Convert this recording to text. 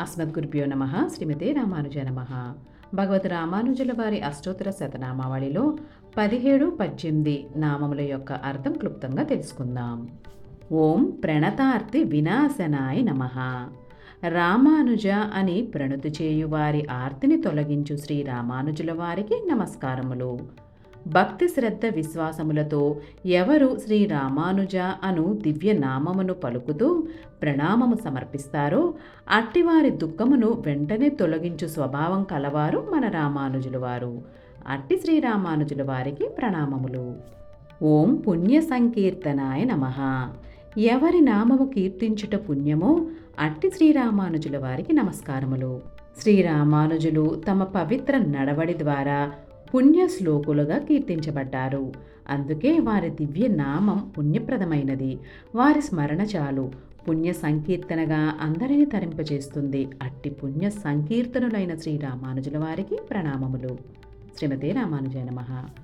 అస్మద్గురుభ్యో నమ. శ్రీమతి రామానుజ నమ. భగవద్ రామానుజుల వారి అష్టోత్తర శతనామావళిలో పదిహేడు పద్దెనిమిది నామముల యొక్క అర్థం క్లుప్తంగా తెలుసుకుందాం. ఓం ప్రణతార్తి వినాశనాయ నమ. రామానుజ అని ప్రణుతి చేయు వారి ఆర్తిని తొలగించు శ్రీ రామానుజుల వారికి నమస్కారములు. భక్తి శ్రద్ధ విశ్వాసములతో ఎవరు శ్రీ రామానుజ అను దివ్య నామమును పలుకుతూ ప్రణామము సమర్పిస్తారో అట్టివారి దుఃఖమును వెంటనే తొలగించు స్వభావం కలవారు మన రామానుజుల వారు. అట్టి శ్రీ రామానుజుల వారికి ప్రణామములు. ఓం పుణ్య సంకీర్తనాయ నమ. ఎవరి నామము కీర్తించుట పుణ్యమో అట్టి శ్రీరామానుజుల వారికి నమస్కారములు. శ్రీరామానుజులు తమ పవిత్ర నడవడి ద్వారా పుణ్య శ్లోకులుగా కీర్తించబడ్డారు. అందుకే వారి దివ్య నామం పుణ్యప్రదమైనది. వారి స్మరణ చాలు. పుణ్య సంకీర్తనగా అందరిని తరింపజేస్తుంది. అట్టి పుణ్య సంకీర్తనులైన శ్రీ రామానుజుల వారికి ప్రణామములు. శ్రీమతి రామానుజయ నమః.